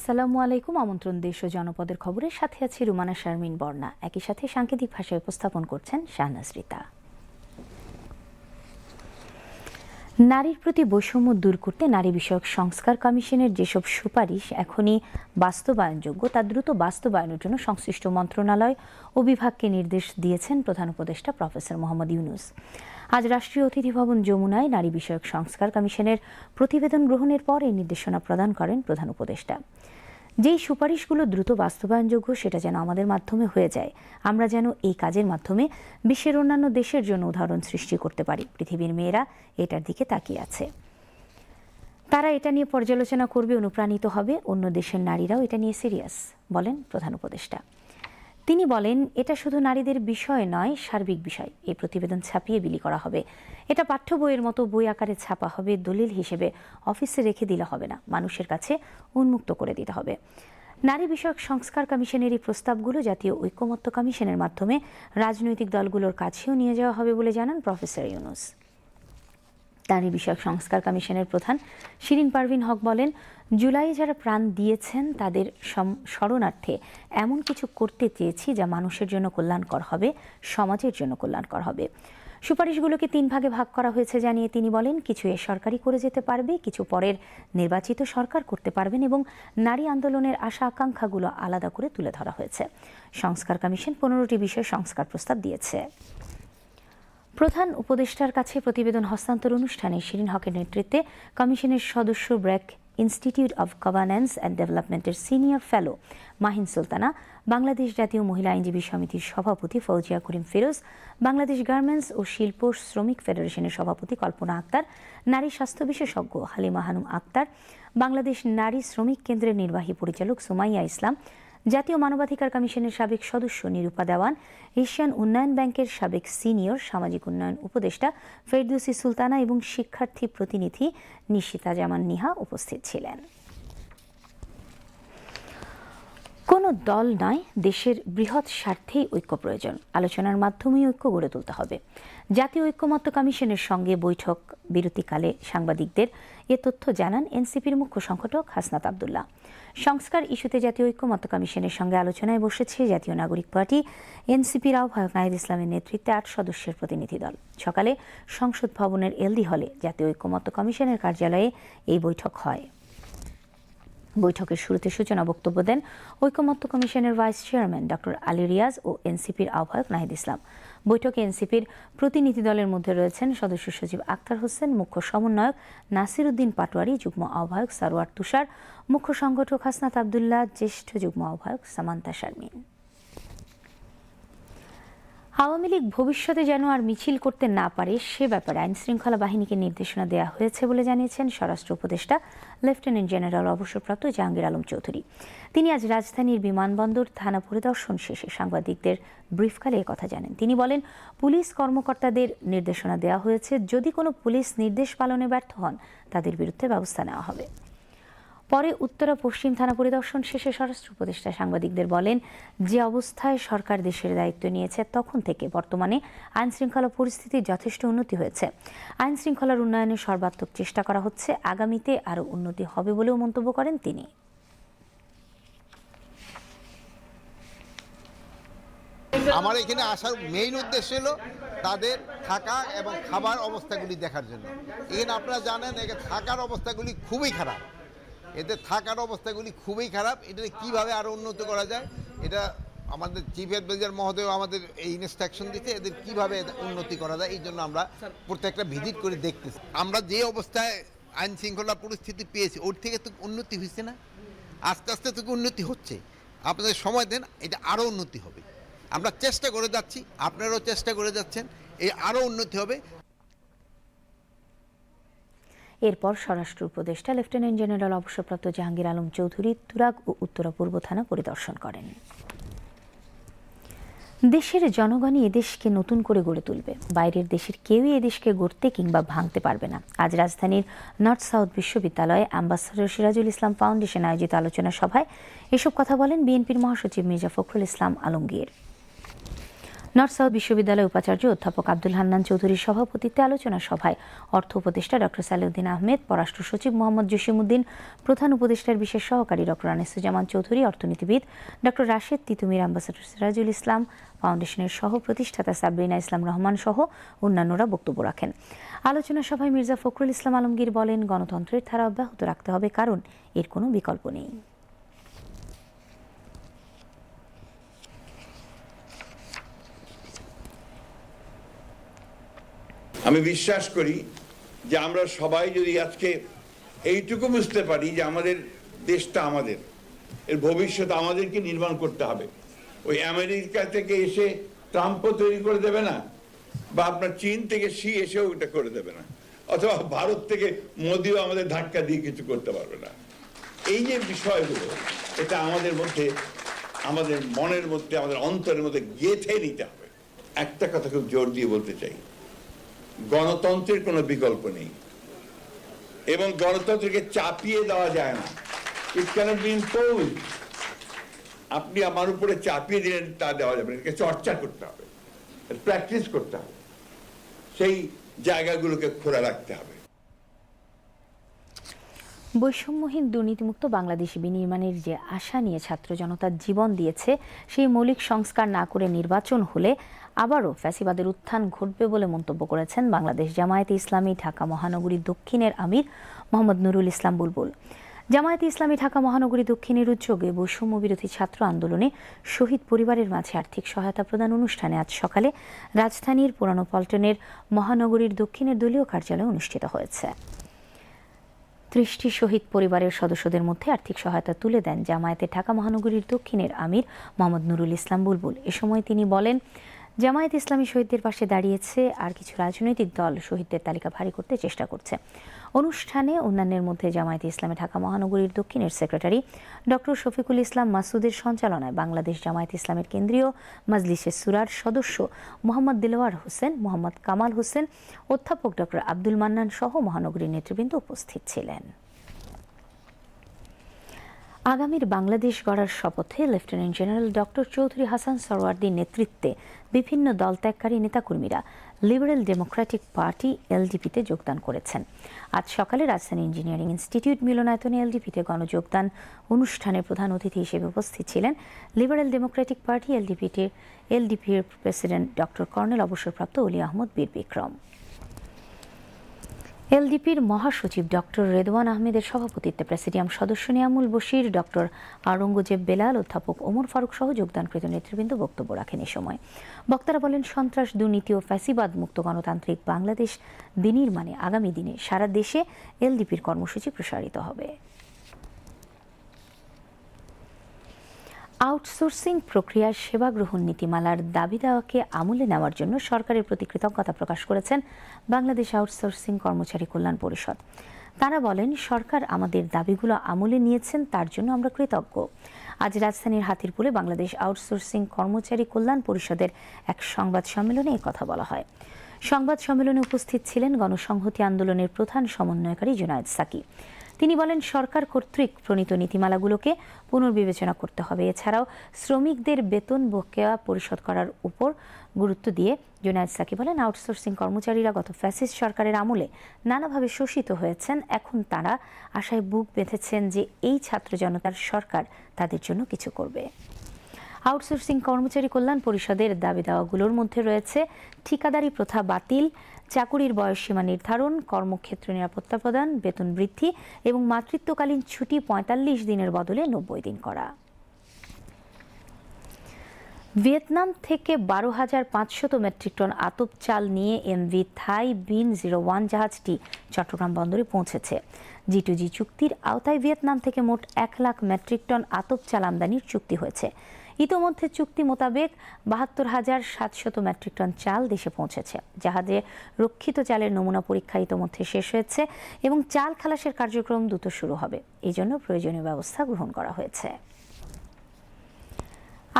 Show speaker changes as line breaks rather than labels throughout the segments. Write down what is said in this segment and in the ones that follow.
আসসালামু আলাইকুম। আমন্ত্রণ দেশ ও জনপদের খবরের সাথে আছি রুমানা শারমিন বর্ণা একই সাথে সাংকেতিক ভাষায় উপস্থাপন করছেন শাহনাজ রিতা। নারীর প্রতি বৈষম্য দূর করতে নারী বিষয়ক সংস্কার কমিশনের যেসব সুপারিশ, এখনই বাস্তবায়নযোগ্য, তা দ্রুত বাস্তবায়নের জন্য সংশ্লিষ্ট মন্ত্রণালয় ও বিভাগকে নির্দেশ দিয়েছেন প্রধান উপদেষ্টা প্রফেসর মোহাম্মদ ইউনুস। আজ রাষ্ট্রীয় অতিথি ভবন যমুনায় নারী বিষয়ক সংস্কার কমিশনের প্রতিবেদন গ্রহণের পর এই নির্দেশনা প্রদান করেন প্রধান উপদেষ্টা। যেই সুপারিশগুলো দ্রুত বাস্তবায়নযোগ্য সেটা যেন আমাদের মাধ্যমে হয়ে যায়। আমরা যেন এই কাজের মাধ্যমে বিশ্বের অন্যান্য দেশের জন্য উদাহরণ সৃষ্টি করতে পারি। পৃথিবীর মেয়েরা এটার দিকে তাকিয়ে আছে। তারা এটা নিয়ে পর্যালোচনা করবে, অনুপ্রাণিত হবে। অন্য দেশের নারীরাও এটা নিয়ে সিরিয়াস, বলেন প্রধান উপদেষ্টা। তিনি বলেন, এটা শুধু নারীদের বিষয় নয়, সার্বিক বিষয়। এই প্রতিবেদন ছাপিয়ে বিলি করা হবে। এটা পাঠ্য বইয়ের মতো বই আকারে ছাপা হবে, দলিল হিসেবে অফিসে রেখে দিলে হবে না। মানুষের কাছে উন্মুক্ত করে দিতে হবে। নারী বিষয়ক সংস্কার কমিশনের এই প্রস্তাবগুলো জাতীয় ঐক্যমত্য কমিশনের মাধ্যমে রাজনৈতিক দলগুলোর কাছেও নিয়ে যাওয়া হবে বলে জানান প্রফেসর ইউনুস। নারী বিষয়ক সংস্কার কমিশনের প্রধান শিরিন পারভিন হক বলেন, জুলাই যারা প্রাণ দিয়েছেন তাদের সম- স্মরণার্থে এমন কিছু করতে চেয়েছি যা মানুষের জন্য কল্যাণকর হবে, সমাজের জন্য কল্যাণকর হবে। সুপারিশগুলোকে তিন ভাগে ভাগ করা হয়েছে জানিয়ে তিনি বলেন, কিছু এ সরকারি করে যেতে পারবে, কিছু পরের নির্বাচিত সরকার করতে পারবেন এবং নারী আন্দোলনের আশা আকাঙ্ক্ষাগুলো আলাদা করে তুলে ধরা হয়েছে। সংস্কার কমিশন পনেরোটি বিষয়ে সংস্কার প্রস্তাব দিয়েছে। প্রধান উপদেষ্টার কাছে প্রতিবেদন হস্তান্তর অনুষ্ঠানে শিরিন হকের নেতৃত্বে কমিশনের সদস্য BRAC institute of governance and ডেভেলপমেন্টের সিনিয়র ফেলো মাহিন সুলতানা, বাংলাদেশ জাতীয় মহিলা আইনজীবী সমিতির সভাপতি ফৌজিয়া করিম ফিরোজ, বাংলাদেশ গার্মেন্টস ও শিল্প শ্রমিক ফেডারেশনের সভাপতি কল্পনা আক্তার, নারী স্বাস্থ্য বিশেষজ্ঞ হালিমা হানুম আক্তার, বাংলাদেশ নারী শ্রমিক কেন্দ্রের নির্বাহী পরিচালক সুমাইয়া ইসলাম জাতীয় মানবাধিকার কমিশনের সাবেক সদস্য নিরূপা দেওয়ান, এশিয়ান উন্নয়ন ব্যাংকের সাবেক সিনিয়র সামাজিক উন্নয়ন উপদেষ্টা ফেরদৌসি সুলতানা এবং শিক্ষার্থী প্রতিনিধি নিশিতা জামান নিহা উপস্থিত ছিলেন। কোনো দল নয়, দেশের বৃহৎ স্বার্থেই ঐক্য প্রয়োজন। আলোচনার মাধ্যমেই ঐক্য গড়ে তুলতে হবে। জাতীয় ঐক্যমত্য কমিশনের সঙ্গে বৈঠক বিরতিকালে সাংবাদিকদের এ তথ্য জানান এনসিপির মুখ্য সংগঠক হাসনাত আবদুল্লাহ। সংস্কার ইস্যুতে জাতীয় ঐক্যমত্য কমিশনের সঙ্গে আলোচনায় বসেছে জাতীয় নাগরিক পার্টি, এনসিপির আহ্বায়ক নাহিদ ইসলামের নেতৃত্বে আট সদস্যের প্রতিনিধি দল। সকালে সংসদ ভবনের এলডি হলে জাতীয় ঐক্যমত্য কমিশনের কার্যালয়ে এই বৈঠক হয়। বৈঠকের শুরুতে সূচনা বক্তব্য দেন ঐকমত্য কমিশনের vice chairman doctor Ali Riaz ও এনসিপির আহ্বায়ক নাহিদ ইসলাম। বৈঠকে এনসিপির প্রতিনিধি দলের মধ্যে রয়েছেন সদস্য সচিব আক্তার হোসেন, মুখ্য সমন্বয়ক নাসির উদ্দিন পাটোয়ারি, যুগ্ম আহ্বায়ক সারোয়ার তুষার, মুখ্য সংগঠক হাসনাত আবদুল্লাহ, জ্যেষ্ঠ যুগ্ম আহ্বায়ক সামান্তা শারমিন। আওয়ামী লীগ ভবিষ্যতে যেন আর মিছিল করতে না পারে, সে ব্যাপারে আইন শৃঙ্খলা বাহিনীকে নির্দেশনা দেওয়া হয়েছে বলে জানিয়েছেন স্বরাষ্ট্র উপদেষ্টা লেফটেন্যান্ট জেনারেল অবসরপ্রাপ্ত জাহাঙ্গীর আলম চৌধুরী। তিনি আজ রাজধানীর বিমানবন্দর থানা পরিদর্শন শেষে সাংবাদিকদের ব্রিফকালে কথা জানেন। তিনি বলেন, পুলিশ কর্মকর্তাদের নির্দেশনা দেওয়া হয়েছে। যদি কোনো পুলিশ নির্দেশ পালনে ব্যর্থ হন, তাদের বিরুদ্ধে ব্যবস্থা নেওয়া হবে। পরে উত্তরা পশ্চিম থানা পরিদর্শন শেষে স্বরাষ্ট্র উপদেষ্টা সাংবাদিকদের বলেন, যে অবস্থায় সরকার দেশের দায়িত্ব নিয়েছে তখন থেকে বর্তমানে আইন শৃঙ্খলা পরিস্থিতির যথেষ্ট উন্নতি হয়েছে। আইন শৃঙ্খলার উন্নয়নে সর্বাত্মক চেষ্টা করা হচ্ছে, আগামীতে আরও উন্নতি হবে বলেও মন্তব্য করেন তিনি।
আমার এখানে আসার মেইন উদ্দেশ্য হলো তাদের থাকা এবং খাবার অবস্থাগুলি দেখার জন্য। এখানে আপনারা জানেন, এখানে থাকার অবস্থাগুলি খুবই খারাপ। এতে থাকার অবস্থাগুলি খুবই খারাপ। এটা কীভাবে আরও উন্নত করা যায়? এটা আমাদের চিফ অ্যাডভাইজার মহোদয় আমাদের এই ইনস্ট্রাকশন দিতে এদের কীভাবে উন্নতি করা যায় এই জন্য আমরা প্রত্যেকটা ভিজিট করে দেখতেছি। আমরা যে অবস্থায় আইন শৃঙ্খলা পরিস্থিতি পেয়েছি ওর থেকে তো উন্নতি হয়েছে না? আস্তে আস্তে তো উন্নতি হচ্ছে। আপনাদের সময় দেন এটা আরও উন্নতি হবে। আমরা চেষ্টা করে যাচ্ছি আপনারাও চেষ্টা করে যাচ্ছেন এই আরও উন্নতি হবে।
এরপর স্বরাষ্ট্র উপদেষ্টা, লেফটেন্যান্ট জেনারেল অবসরপ্রাপ্ত জাহাঙ্গীর আলম চৌধুরী তুরাগ ও উত্তরা পূর্ব থানা পরিদর্শন করেন। দেশের জনগণই এদেশকে নতুন করে গড়ে তুলবে। বাইরের দেশের কেউই এদেশকে গড়তে কিংবা ভাঙতে পারবে না। আজ রাজধানীর নর্থ সাউথ বিশ্ববিদ্যালয়ে অ্যাম্বাসাডর সিরাজুল ইসলাম ফাউন্ডেশন আয়োজিত আলোচনা সভায় এসব কথা বলেন বিএনপির মহাসচিব মির্জা ফখরুল ইসলাম আলমগীর। নর্থ সাউথ বিশ্ববিদ্যালয়ের উপাচার্য অধ্যাপক আব্দুল হান্নান চৌধুরীর সভাপতিত্বে আলোচনা সভায় অর্থ উপদেষ্টা ডক্টর সালেউদ্দিন আহমেদ, পররাষ্ট্র সচিব মোহাম্মদ জসিমউদ্দিন, প্রধান উপদেষ্টার বিশেষ সহকারী ডক্টর আনিসুজ্জামান চৌধুরী, অর্থনীতিবিদ ডক্টর রাশেদ তিতুমির অ্যাম্বাসেডর সিরাজুল ইসলাম, ফাউন্ডেশনের সহ প্রতিষ্ঠাতা সাবরিনা ইসলাম রহমান সহ অন্যান্যরা বক্তব্য রাখেন। আলোচনা সভায় মির্জা ফখরুল ইসলাম আলমগীর বলেন, গণতন্ত্রের ধারা অব্যাহত রাখতে হবে, কারণ এর কোনো বিকল্প নেই।
আমি বিশ্বাস করি যে আমরা সবাই যদি আজকে এইটুকু বুঝতে পারি যে আমাদের দেশটা আমাদের, এর ভবিষ্যৎ আমাদেরকে নির্মাণ করতে হবে। ওই আমেরিকা থেকে এসে ট্রাম্পও তৈরি করে দেবে না, বা আপনার চীন থেকে সি এসেও এটা করে দেবে না, অথবা ভারত থেকে মোদিও আমাদের ধাক্কা দিয়ে কিছু করতে পারবে না। এই যে বিষয়গুলো, এটা আমাদের মধ্যে, আমাদের মনের মধ্যে, আমাদের অন্তরের মধ্যে গেঁথে নিতে হবে। একটা কথা খুব জোর দিয়ে বলতে চাই। গণতন্ত্রের কোনো বিকল্প নেই। এবং গণতন্ত্রকে চাপিয়ে দেওয়া যায় না। ইট ক্যানট বি ইম্পোজ আপনি আমার উপরে চাপিয়ে দিলেন, তা দেওয়া যাবে এটাকে চর্চা করতে হবে। প্র্যাকটিস করতে হবে। সেই জায়গাগুলোকে খোলা রাখতে হবে।
বৈষম্যহীন, দুর্নীতিমুক্ত বাংলাদেশ বিনির্মাণের যে আশা নিয়ে ছাত্র জনতার জীবন দিয়েছে, সেই মৌলিক সংস্কার না করে নির্বাচন হলে আবারও ফ্যাসিবাদের উত্থান ঘটবে বলে মন্তব্য করেছেন বাংলাদেশ জামায়াতে ইসলামী ঢাকা মহানগরী দক্ষিণের আমির মোহাম্মদ নুরুল ইসলাম বুলবুল। জামায়াতে ইসলামী ঢাকা মহানগরী দক্ষিণের উদ্যোগে বৈষম্য বিরোধী ছাত্র আন্দোলনে শহীদ পরিবারের মাঝে আর্থিক সহায়তা প্রদান অনুষ্ঠানে আজ সকালে রাজধানীর পুরানো পল্টনের মহানগরীর দক্ষিণের দলীয় কার্যালয়ে অনুষ্ঠিত হয়েছে। ত্রিশটি শহীদ পরিবারের সদস্যদের মধ্যে আর্থিক সহায়তা তুলে দেন জামায়াতে ঢাকা মহানগরীর দক্ষিণের আমির মোহাম্মদ নুরুল ইসলাম বুলবুল। এ সময় তিনি বলেন জামায়াত ইসলামী শহীদদের পাশে দাঁড়িয়েছে আর কিছু রাজনৈতিক দল শহীদদের তালিকা ভারী করতে চেষ্টা করছে। অনুষ্ঠানে অন্যান্যের মধ্যে জামায়াতে ইসলামী ঢাকা মহানগরীর দক্ষিণের সেক্রেটারি ডক্টর শফিকুল ইসলাম মাসুদের সঞ্চালনায় বাংলাদেশ জামায়াত ইসলামের কেন্দ্রীয় মাজলিসে সুরার সদস্য মোহাম্মদ দিলওয়ার হোসেন, মোহাম্মদ কামাল হোসেন, অধ্যাপক ডক্টর আব্দুল মান্নান সহ মহানগরীর নেতৃবৃন্দ উপস্থিত ছিলেন। আগামীর বাংলাদেশ গড়ার শপথে lieutenant general doctor Chowdhury Hasan সরওয়ার্দির নেতৃত্বে বিভিন্ন দল ত্যাগকারী নেতাকর্মীরা লিবারেল ডেমোক্রেটিক পার্টি এলডিপিতে যোগদান করেছেন। আজ সকালে রাজধানী ইঞ্জিনিয়ারিং ইনস্টিটিউট মিলনায়তনে এলডিপিতে গণযোগদান অনুষ্ঠানে প্রধান অতিথি হিসেবে উপস্থিত ছিলেন লিবারেল ডেমোক্রেটিক পার্টি এলডিপিটির এলডিপির প্রেসিডেন্ট ডক্টর কর্নেল অবসরপ্রাপ্ত অলি আহমদ বীর বিক্রম। এলডিপির মহাসচিব ডক্টর রেদওয়ান আহমেদের সভাপতিত্বে প্রেসিডিয়াম সদস্য নিয়ামুল বশির, ডক্টর আরঙ্গজেব বেলাল, অধ্যাপক ওমর ফারুক সহ যোগদানকৃত নেতৃবৃন্দ বক্তব্য রাখেন এ সময়। বক্তারা বলেন, সন্ত্রাস, দুর্নীতি ও ফ্যাসিবাদ মুক্ত গণতান্ত্রিক বাংলাদেশ বিনির্মাণে আগামী দিনে সারা দেশে এলডিপির কর্মসূচি প্রসারিত হবে। আউটসোর্সিং প্রক্রিয়ার সেবা গ্রহণ নীতিমালার দাবি দেওয়াকে আমলে নেওয়ার জন্য সরকারের প্রতি কৃতজ্ঞতা প্রকাশ করেছেন বাংলাদেশ আউটসোর্সিং কর্মচারী কল্যাণ পরিষদ। তারা বলেন, সরকার আমাদের দাবিগুলো আমলে নিয়েছেন, তার জন্য আমরা কৃতজ্ঞ। আজ রাজধানীর হাতিরপুলে বাংলাদেশ আউটসোর্সিং কর্মচারী কল্যাণ পরিষদের এক সংবাদ সম্মেলনে কথা বলা হয়। সংবাদ সম্মেলনে উপস্থিত ছিলেন গণসংহতি আন্দোলনের প্রধান সমন্বয়কারী জুনায়েদ সাকি। তিনি বলেন, সরকার কর্তৃক প্রণীত নীতিমালাগুলোকে পুনর্বিবেচনা করতে হবে। এছাড়াও শ্রমিকদের বেতন বকেয়া পরিশোধ করার উপর গুরুত্ব দিয়ে জুনায়দ সাকি বলেন, আউটসোর্সিং কর্মচারীরা গত ফ্যাসিস্ট সরকারের আমলে নানাভাবে শোষিত হয়েছেন। এখন তারা আশায় বুক বেঁধেছেন যে এই ছাত্র জনতার সরকার তাদের জন্য কিছু করবে। আউটসোর্সিং কর্মচারী কল্যাণ পরিষদের দাবি দাওয়াগুলোর মধ্যে রয়েছে, ঠিকাদারি প্রথা বাতিল চাকুরির বয়সসীমা নির্ধারণ, কর্মক্ষেত্র নিরাপত্তা প্রদান, বেতন বৃদ্ধি এবং মাতৃত্বকালীন ছুটি পঁয়তাল্লিশ দিনের বদলে নব্বই দিন করা। ভিয়েতনাম থেকে বারো হাজার পাঁচশত মেট্রিক টন আতপ চাল নিয়ে MV Thai Binh zero one জাহাজটি চট্টগ্রাম বন্দরে পৌঁছেছে। জি টু জি চুক্তির আওতায় ভিয়েতনাম থেকে মোট এক লাখ মেট্রিক টন আতপ চাল আমদানির চুক্তি হয়েছে। ইতোমধ্যে চুক্তি মোতাবেক বাহাত্তর হাজার সাতশত মেট্রিক টন চাল দেশে পৌঁছেছে। জাহাজে রক্ষিত চালের নমুনা পরীক্ষা ইতোমধ্যে শেষ হয়েছে এবং চাল খালাসের কার্যক্রম দ্রুত শুরু হবে। এই জন্য প্রয়োজনীয় ব্যবস্থা গ্রহণ করা হয়েছে।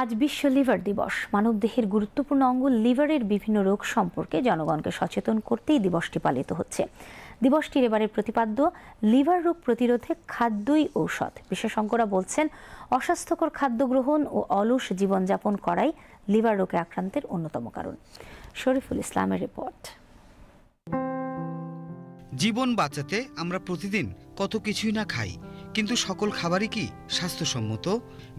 আজ বিশ্ব লিভার দিবস। মানবদেহের গুরুত্বপূর্ণ অঙ্গ লিভারের বিভিন্ন রোগ সম্পর্কে জনগণকে সচেতন করতেই দিবসটি পালিত হচ্ছে। দিবসটির এবারের প্রতিপাদ্য, লিভার রোগ প্রতিরোধে খাদ্যই ঔষধ। বিশেষজ্ঞরা বলছেন, অস্বাস্থ্যকর খাদ্য গ্রহণ ও অলস জীবনযাপন করাই লিভার রোগে আক্রান্তের অন্যতম কারণ। শরীফুল ইসলামের রিপোর্ট।
জীবন বাঁচাতে আমরা প্রতিদিন কত কিছুই না খাই, কিন্তু সকল খাবারই কি স্বাস্থ্যসম্মত?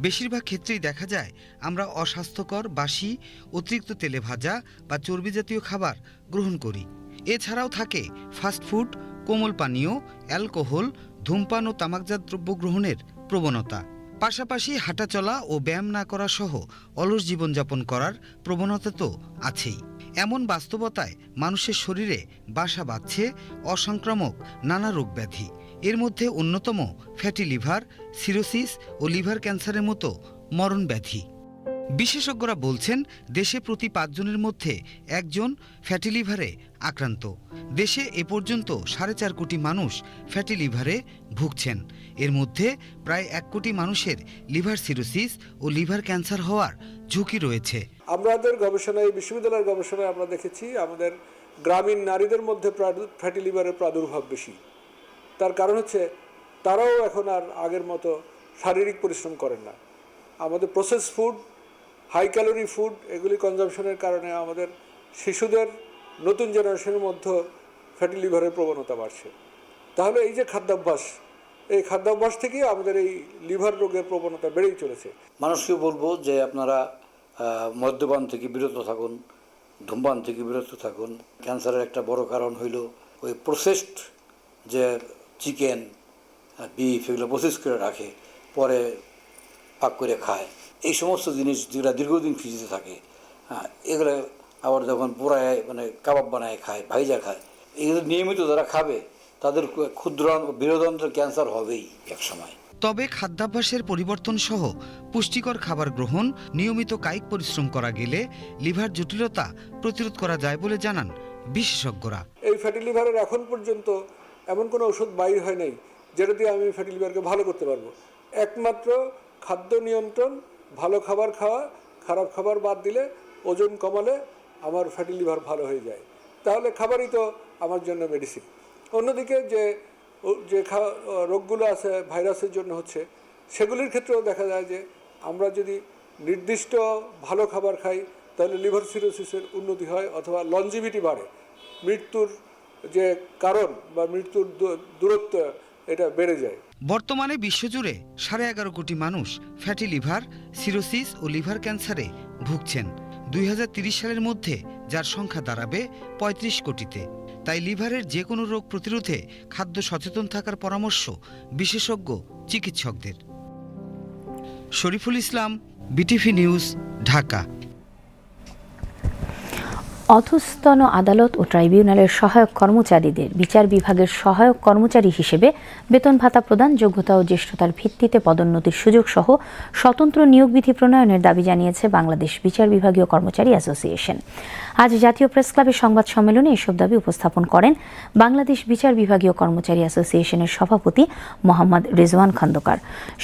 বেশিরভাগ ক্ষেত্রেই দেখা যায়, আমরা অস্বাস্থ্যকর বাসি, অতিরিক্ত তেলে ভাজা বা চর্বি জাতীয় খাবার গ্রহণ করি। এছাড়াও থাকে ফাস্টফুড কোমল পানীয় অ্যালকোহল ধূমপান ও তামাকজাত দ্রব্য গ্রহণের প্রবণতা। পাশাপাশি হাঁটাচলা ও ব্যায়াম না করা সহ অলস জীবনযাপন করার প্রবণতা তো আছেই। এমন বাস্তবতায় মানুষের শরীরে বাসা বাঁধছে অসংক্রামক নানা রোগ ব্যাধি এর মধ্যে অন্যতম ফ্যাটি লিভার সিরোসিস ও লিভার ক্যান্সারের মতো মরণ ব্যাধি বিশেষজ্ঞরা বলছেন, দেশে প্রতি পাঁচজনের মধ্যে একজন ফ্যাটি লিভারে আক্রান্ত। দেশে এ পর্যন্ত সাড়ে চার কোটি মানুষ ফ্যাটি লিভারে ভুগছেন। এর মধ্যে প্রায় এক কোটি মানুষের লিভার সিরোসিস ও লিভার ক্যান্সার হওয়ার ঝুঁকি রয়েছে।
আমাদের গবেষণায়, বিশ্ববিদ্যালয়ের গবেষণায় আমরা দেখেছি আমাদের গ্রামীণ নারীদের মধ্যে ফ্যাটি লিভারের প্রাদুর্ভাব বেশি। তার কারণ হচ্ছে তারাও এখন আর আগের মতো শারীরিক পরিশ্রম করেন না। আমাদের process food high calorie food এগুলি কনজামশনের কারণে আমাদের শিশুদের নতুন জেনারেশনের মধ্যে ফ্যাটি লিভারের প্রবণতা বাড়ছে। তাহলে এই যে খাদ্যাভ্যাস এই খাদ্যাভ্যাস থেকেই আমাদের এই লিভার রোগের প্রবণতা বেড়েই চলেছে।
মানুষকে বলব যে আপনারা মদ্যপান থেকে বিরত থাকুন ধূমপান থেকে বিরত থাকুন। ক্যান্সারের একটা বড় কারণ হইল ওই প্রসেসড যে চিকেন বিফ এগুলো প্রসেস করে রাখে পরে পাক করে খায়। এই সমস্ত জিনিস যেগুলো দীর্ঘদিন ফ্রিজে থাকে হ্যাঁ, এগুলো আবার যখন পোড়ায় মানে কাবাব বানায় খায় ভাইজা খায় এগুলো নিয়মিত যারা খাবে তাদের ক্ষুদ্র বৃহদন্ত্রের ক্যান্সার হবেই এক সময়
তবে খাদ্যাভ্যাসের পরিবর্তন সহ পুষ্টিকর খাবার গ্রহণ নিয়মিত কায়িক পরিশ্রম করা গেলে লিভার জটিলতা প্রতিরোধ করা যায় বলে জানান বিশেষজ্ঞরা।
এই ফ্যাটি লিভারের এখন পর্যন্ত এমন কোনো ওষুধ বাইর হয় নাই যেটা দিয়ে আমি ফ্যাটি লিভারকে ভালো করতে পারব। একমাত্র খাদ্য নিয়ন্ত্রণ ভালো খাবার খাওয়া খারাপ খাবার বাদ দিলে ওজন কমালে আমার ফ্যাটি লিভার ভালো হয়ে যায়। তাহলে খাবারই তো আমার জন্য মেডিসিন অন্যদিকে যে যে রোগগুলো আছে, ভাইরাসের জন্য হচ্ছে, সেগুলির ক্ষেত্রেও দেখা যায় যে, আমরা যদি নির্দিষ্ট ভালো খাবার খাই, তাহলে লিভার সিরোসিসের উন্নতি হয় অথবা লঞ্জিভিটি বাড়ে। মৃত্যুর যে কারণ বা মৃত্যুর দূরত্ব, এটা বেড়ে যায়।
বর্তমানে বিশ্বজুড়ে সাড়ে এগারো কোটি মানুষ ফ্যাটি লিভার সিরোসিস ও লিভার ক্যান্সারে ভুগছেন। দুই সালের মধ্যে, যার সংখ্যা দাঁড়াবে ৩৫ কোটিতে। তাই লিভারের যে কোনো রোগ প্রতিরোধে খাদ্য সচেতন থাকার পরামর্শ বিশেষজ্ঞ, চিকিৎসকদের। Shariful Islam, BTV news, Dhaka.
অধস্তন আদালত ও ট্রাইব্যুনালের সহায়ক কর্মচারীদের বিচার বিভাগের সহায়ক কর্মচারী হিসেবে বেতন ভাতা প্রদান, যোগ্যতা ও জ্যেষ্ঠতার ভিত্তিতে পদোন্নতির সুযোগ সহ স্বতন্ত্র নিয়োগ বিধি প্রণয়নের দাবি জানিয়েছে বাংলাদেশ বিচার বিভাগীয় কর্মচারী অ্যাসোসিয়েশন। আজ জাতীয় প্রেস ক্লাবের সংবাদ সম্মেলনে এসব দাবি উপস্থাপন করেন বাংলাদেশ বিচার বিভাগীয় কর্মচারী অ্যাসোসিয়েশনের সভাপতি মোহাম্মদ রেজওয়ান খন্দকার।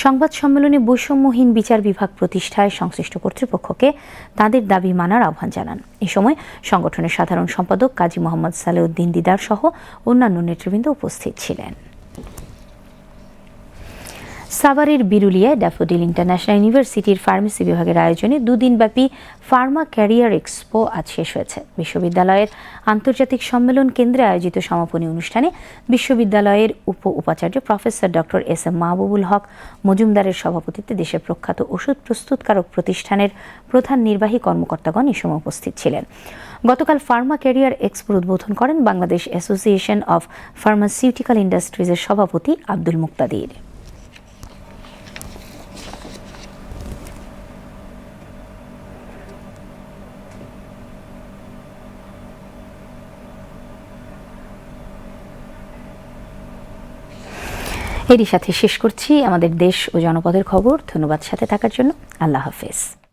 সংবাদ সম্মেলনে বৈষম্যহীন বিচার বিভাগ প্রতিষ্ঠায় সংশ্লিষ্ট কর্তৃপক্ষকে তাদের দাবি মানার আহ্বান জানান। এ সময় সংগঠনের সাধারণ সম্পাদক কাজী মোহাম্মদ সালেউদ্দিন দিদার সহ অন্যান্য নেতৃবৃন্দ উপস্থিত ছিলেন। সাভারের বিরুলিয়ায় ড্যাফোডিল ইন্টারন্যাশনাল ইউনিভার্সিটির ফার্মেসি বিভাগের আয়োজনে দুদিনব্যাপী ফার্মা ক্যারিয়ার এক্সপো আজ শেষ হয়েছে। বিশ্ববিদ্যালয়ের আন্তর্জাতিক সম্মেলন কেন্দ্রে আয়োজিত সমাপনী অনুষ্ঠানে বিশ্ববিদ্যালয়ের উপ উপাচার্য professor doctor S M Mahbubul Haque মজুমদারের সভাপতিত্বে দেশের প্রখ্যাত ওষুধ প্রস্তুতকারক প্রতিষ্ঠানের প্রধান নির্বাহী কর্মকর্তাগণ এ সময় উপস্থিত ছিলেন। গতকাল ফার্মা ক্যারিয়ার এক্সপোর উদ্বোধন করেন বাংলাদেশ অ্যাসোসিয়েশন অফ ফার্মাসিউটিক্যাল ইন্ডাস্ট্রিজের সভাপতি আব্দুল মুক্তাদির। এরই সাথে শেষ করছি আমাদের দেশ ও জনপদের খবর। ধন্যবাদ সাথে থাকার জন্য। আল্লাহ হাফেজ।